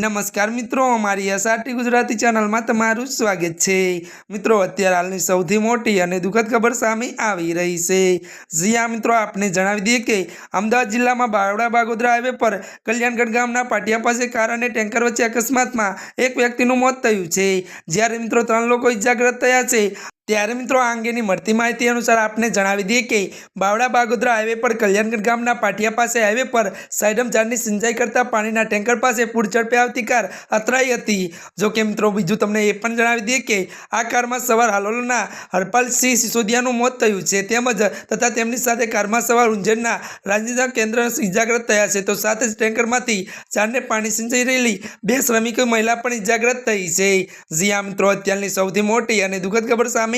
નમસ્કાર મિત્રો, અમારી એસઆરટી ગુજરાતી ચેનલમાં તમારું સ્વાગત છે. મિત્રો, અત્યારે હાલની સૌથી મોટી અને દુઃખદ ખબર સામે આવી રહી છે. જ્યાં મિત્રો, આપને જણાવી દઈએ કે અમદાવાદ જિલ્લામાં બાવડા બાગોદરા હાઈવે પર કલ્યાણગઢ ગામના પાટિયા પાસે કાર અને ટેન્કર વચ્ચે અકસ્માતમાં એક વ્યક્તિનું મોત થયું છે. જ્યારે મિત્રો, ત્રણ લોકો ઇજાગ્રસ્ત થયા છે. ત્યારે મિત્રો આ અંગેની મળતી માહિતી અનુસાર આપને જણાવી દઈએ કે બાવડા બાગોદરા હાઈવે પર કલ્યાણગઢ ગામના પાટિયા પાસે હાઈવે પર સાઇડમ ઝાડની સિંચાઈ કરતા પાણીના ટેન્કર પાસે પૂર ઝડપે આવતી કાર અથડાઈ હતી. જો કે મિત્રો બીજું તમને એ પણ જણાવી દઈએ કે આ કારમાં સવાર હાલોલના હરપાલસિંહ સિસોદિયાનું મોત થયું છે. તેમજ તથા તેમની સાથે કારમાં સવાર ઉંજેરના રાજનીતા કેન્દ્ર ઇજાગ્રસ્ત થયા છે. તો સાથે જ ટેન્કરમાંથી ઝાડને પાણી સિંચાઈ રહેલી બે શ્રમિકો મહિલા પણ ઇજાગ્રસ્ત થઈ છે. જી આ મિત્રો, અત્યારની સૌથી મોટી અને દુઃખદ ખબર